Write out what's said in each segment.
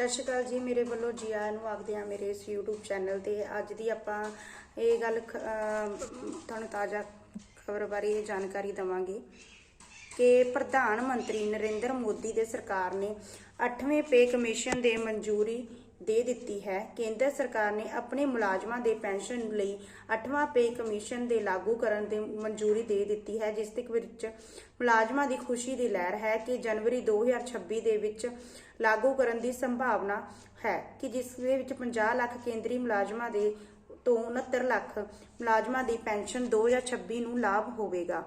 ਸਤਿ ਸ਼੍ਰੀ ਅਕਾਲ ਜੀ, ਮੇਰੇ ਵੱਲੋਂ ਜੀ ਆਇਆਂ ਨੂੰ ਆਖਦੇ ਆ ਮੇਰੇ ਇਸ YouTube ਚੈਨਲ ਤੇ ਅੱਜ ਦੀ ਆਪਾਂ ਇਹ ਗੱਲ ਤੁਹਾਨੂੰ ਤਾਜ਼ਾ ਖਬਰ ਬਾਰੇ ਇਹ ਜਾਣਕਾਰੀ ਦਵਾਂਗੇ ਕਿ ਪ੍ਰਧਾਨ ਮੰਤਰੀ ਨਰਿੰਦਰ ਮੋਦੀ ਦੇ ਸਰਕਾਰ ਨੇ 8ਵੇਂ ਪੇ ਕਮਿਸ਼ਨ ਦੇ ਮਨਜ਼ੂਰੀ ਦੇ ਦਿੱਤੀ ਹੈ। ਕੇਂਦਰ ਸਰਕਾਰ ਨੇ ਆਪਣੇ ਮੁਲਾਜ਼ਮਾਂ ਦੇ ਪੈਨਸ਼ਨ ਲਈ 8ਵਾਂ ਪੇ ਕਮਿਸ਼ਨ ਦੇ ਲਾਗੂ ਕਰਨ ਦੀ ਮਨਜ਼ੂਰੀ ਦੇ ਦਿੱਤੀ ਹੈ, ਜਿਸ ਦੇ ਵਿੱਚ ਮੁਲਾਜ਼ਮਾਂ ਦੀ ਖੁਸ਼ੀ ਦੀ ਲਹਿਰ ਹੈ ਕਿ ਜਨਵਰੀ 2026 ਦੇ ਵਿੱਚ ਲਾਗੂ ਕਰਨ ਦੀ ਸੰਭਾਵਨਾ ਹੈ ਕਿ ਜਿਸ ਦੇ ਵਿੱਚ 50 ਲੱਖ ਕੇਂਦਰੀ ਮੁਲਾਜ਼ਮਾਂ ਦੇ ਤੋਂ 69 ਲੱਖ ਮੁਲਾਜ਼ਮਾਂ ਦੀ ਪੈਨਸ਼ਨ 2026 ਨੂੰ ਲਾਭ ਹੋਵੇਗਾ।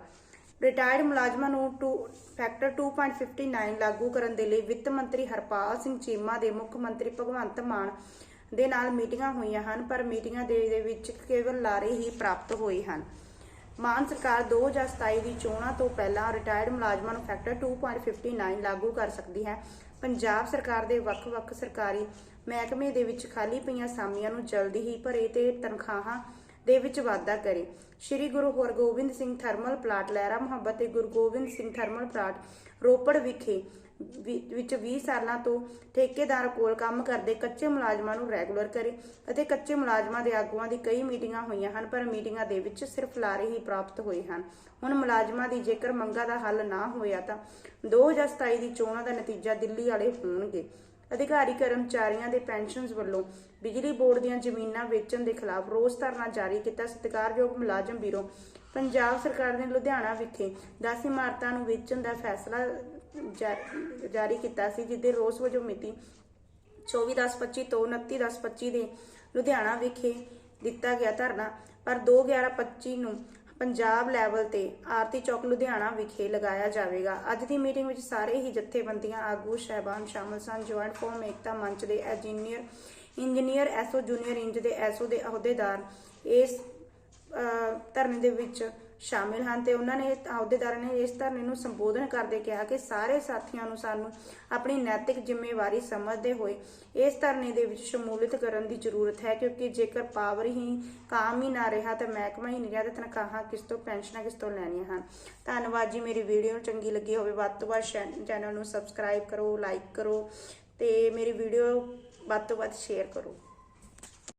ਰਿਟਾਇਰਡ ਮੁਲਾਜ਼ਮਾਂ ਨੂੰ ਟੂ, ਫੈਕਟਰ 2.59 ਲਾਗੂ ਕਰਨ ਦੇ ਲਈ ਵਿੱਤ ਮੰਤਰੀ ਹਰਪਾਲ ਸਿੰਘ ਚੀਮਾ ਦੇ ਮੁੱਖ ਮੰਤਰੀ ਭਗਵੰਤ ਮਾਨ ਦੇ ਨਾਲ ਮੀਟਿੰਗਾਂ ਹੋਈਆਂ ਹਨ, ਪਰ ਮੀਟਿੰਗਾਂ ਦੇ ਵਿੱਚ ਕੇਵਲ ਲਾਰੇ ਹੀ ਪ੍ਰਾਪਤ ਹੋਏ ਹਨ। ਮਾਨ ਸਰਕਾਰ 2027 ਦੀ ਚੋਣਾਂ ਤੋਂ ਪਹਿਲਾਂ ਰਿਟਾਇਰਡ ਮੁਲਾਜ਼ਮਾਂ ਨੂੰ ਫੈਕਟਰ 2.59 ਲਾਗੂ ਕਰ ਸਕਦੀ ਹੈ। ਪੰਜਾਬ ਸਰਕਾਰ ਦੇ ਵੱਖ-ਵੱਖ ਸਰਕਾਰੀ ਮਹਿਕਮੇ ਦੇ ਵਿੱਚ ਖਾਲੀ ਪਈਆਂ ਅਸਾਮੀਆਂ ਨੂੰ ਜਲਦੀ ਹੀ ਭਰੇ ਤੇ ਤਨਖਾਹਾਂ ਦੇ ਵਿੱਚ ਵਾਧਾ ਕਰੇ। ਸ਼੍ਰੀ ਗੁਰੂ ਹਰਗੋਬਿੰਦ ਸਿੰਘ ਥਰਮਲ ਪਲਾਂਟ, ਲਹਿਰਾ ਮੁਹੱਬਤ ਤੇ ਗੁਰੂ ਗੋਬਿੰਦ ਸਿੰਘ ਥਰਮਲ ਪਲਾਂਟ, ਰੋਪੜ ਵਿਖੇ ਵਿੱਚ 20 ਸਾਲਾਂ ਤੋਂ ਠੇਕੇਦਾਰ ਕੋਲ ਕੰਮ ਕਰਦੇ ਕੱਚੇ ਮੁਲਾਜ਼ਮਾਂ ਨੂੰ ਰੈਗੂਲਰ ਕਰੇ ਅਤੇ ਕੱਚੇ ਮੁਲਾਜ਼ਮਾਂ ਦੇ ਆਗੂਆਂ ਦੀ ਕਈ ਮੀਟਿੰਗਾਂ ਹੋਈਆਂ ਹਨ, ਪਰ ਮੀਟਿੰਗਾਂ ਦੇ ਵਿੱਚ ਸਿਰਫ ਲਾਰੇ ਹੀ ਪ੍ਰਾਪਤ ਹੋਏ ਹਨ। ਹੁਣ ਮੁਲਾਜ਼ਮਾਂ ਦੀ ਜੇਕਰ ਮੰਗਾਂ ਦਾ ਹੱਲ ਨਾ ਹੋਇਆ ਤਾਂ 2027 ਦੀ ਚੋਣਾਂ ਦਾ ਨਤੀਜਾ ਦਿੱਲੀ ਵਾਲੇ ਹੋਣਗੇ। ਅਧਿਕਾਰੀ ਕਰਮਚਾਰੀਆਂ ਦੇ ਪੈਨਸ਼ਨਸ ਵੱਲੋਂ ਬਿਜਲੀ ਬੋਰਡ ਦੀਆਂ ਜ਼ਮੀਨਾਂ ਵੇਚਣ ਦੇ ਖਿਲਾਫ ਰੋਸ ਧਰਨਾ ਜਾਰੀ ਕੀਤਾ। ਸਤਿਕਾਰਯੋਗ ਮੁਲਾਜ਼ਮ ਬੀਰੋ, ਪੰਜਾਬ ਸਰਕਾਰ ਨੇ ਲੁਧਿਆਣਾ ਵਿਖੇ 10 ਇਮਾਰਤਾਂ ਨੂੰ ਵੇਚਣ ਦਾ ਫੈਸਲਾ ਜਾਰੀ ਕੀਤਾ ਸੀ ਜਿਸਦੇ ਰੋਸ ਵਜੋਂ ਮਿਤੀ 24/10/25 ਤੋਂ 29/10/25 ਦੇ ਲੁਧਿਆਣਾ ਵਿਖੇ ਦਿੱਤਾ ਗਿਆ ਧਰਨਾ। ਪਰ 2/11/25 ਨੂੰ ਪੰਜਾਬ ਲੈਵਲ ਤੇ ਆਰਤੀ ਚੌਕ ਲੁਧਿਆਣਾ ਵਿਖੇ ਲਗਾਇਆ ਜਾਵੇਗਾ। ਅੱਜ ਦੀ ਮੀਟਿੰਗ ਵਿੱਚ ਸਾਰੇ ਹੀ ਜਥੇਬੰਦੀਆਂ, ਆਗੂ, ਸਹਿਬਾਨ ਸ਼ਾਮਲ ਸਨ। ਜੁਆਇੰਟ ਫੋਰਮ ਏਕਤਾ ਮੰਚ ਦੇ ਇੰਜੀਨੀਅਰ ਇੰਜੀਨੀਅਰ ਐਸਓ, ਜੂਨੀਅਰ ਇੰਜ ਦੇ ਐਸਓ ਦੇ ਅਹੁਦੇਦਾਰ ਇਸ, ਅਹ, ਧਰਨੇ ਦੇ ਵਿੱਚ ਸ਼ਾਮਿਲ ਹਨ ਤੇ ਉਹਨਾਂ ਨੇ ਅਹੁਦੇਦਾਰਾਂ ਨੇ ਇਸ ਧਰਨੇ ਨੂੰ ਸੰਬੋਧਨ ਕਰਦੇ ਕਿਹਾ ਕਿ ਸਾਰੇ ਸਾਥੀਆਂ ਨੂੰ ਸਾਨੂੰ ਆਪਣੀ ਨੈਤਿਕ ਜ਼ਿੰਮੇਵਾਰੀ ਸਮਝਦੇ ਹੋਏ ਇਸ ਧਰਨੇ ਦੇ ਵਿੱਚ ਸ਼ਮੂਲੀਅਤ ਕਰਨ ਦੀ ਜ਼ਰੂਰਤ ਹੈ ਕਿਉਂਕਿ ਜੇਕਰ ਪਾਵਰ ਹੀ ਕਾਮ ਹੀ ਨਾ ਰਿਹਾ ਤਾਂ ਮਹਿਕਮਾ ਹੀ ਨਹੀਂ ਰਿਹਾ ਤਾਂ ਤਨਖਾਹਾਂ ਕਿਸ ਤੋਂ, ਪੈਨਸ਼ਨਾਂ ਕਿਸ ਤੋਂ ਲੈਣੀਆਂ ਹਨ। ਧੰਨਵਾਦ ਜੀ ਮੇਰੀ ਵੀਡੀਓ ਚੰਗੀ ਲੱਗੀ ਹੋਵੇ, ਵੱਧ ਤੋਂ ਵੱਧ ਚੈਨਲ ਨੂੰ ਸਬਸਕ੍ਰਾਈਬ ਕਰੋ, ਲਾਈਕ ਕਰੋ ਤੇ ਮੇਰੀ ਵੀਡੀਓ ਵੱਧ ਤੋਂ ਵੱਧ ਸ਼ੇਅਰ ਕਰੋ।